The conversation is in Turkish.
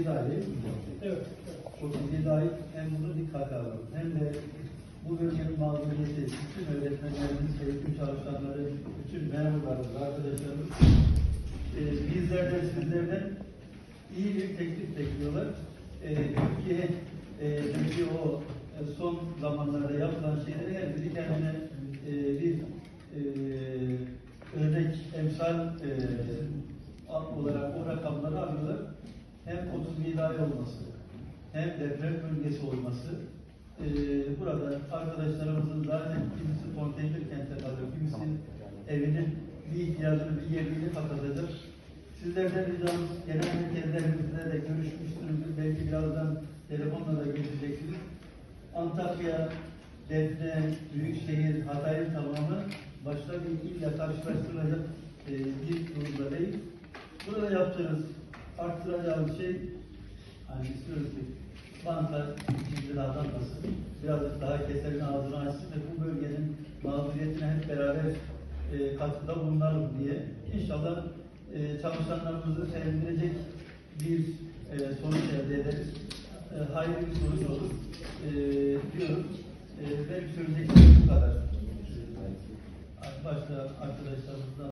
37 aile. Evet. 37 ay hem bunu dikkate alalım. Hem de bu bölgenin mağduriyeti, bütün öğretmenlerimiz, eğitim çalışanları, bütün memurlarımız, arkadaşlarımız e, bizlerden, sizlerden iyi bir teklif bekliyorlar. E, Türkiye e, çünkü o e, son zamanlarda yapılan şeyleri her biri kendine e, bir e, örnek, emsal e, Hem 37 ay olması, hem deprem bölgesi olması, e, burada arkadaşlarımızın zaten kimisi konteyner kentte kalıyor, kimisi evinin bir ihtiyacını, bir yerini kapatacak. Sizlerden ricamız genel merkezlerimizle de görüşmüşsünüzdür. Belki birazdan telefonla da görüşeceksiniz. Antakya, Defne, Büyükşehir, Hatay'ın tamamı başka bir ille karşılaştırılacak e, bir durumda değil. Burada yaptığınız, arttıracağımız şey hani istiyoruz ki banka cimrilerden nasıl birazcık daha keserin ağzını açsın ve bu bölgenin mağduriyetine hep beraber e, katkıda bulunalım diye inşallah e, çalışanlarımızı sevindirecek bir e, sonuç elde ederiz. E, hayırlı bir sonuç olur e, diyorum. E, benim söyleyeceklerim bu kadar. Başta arkadaşlarımızdan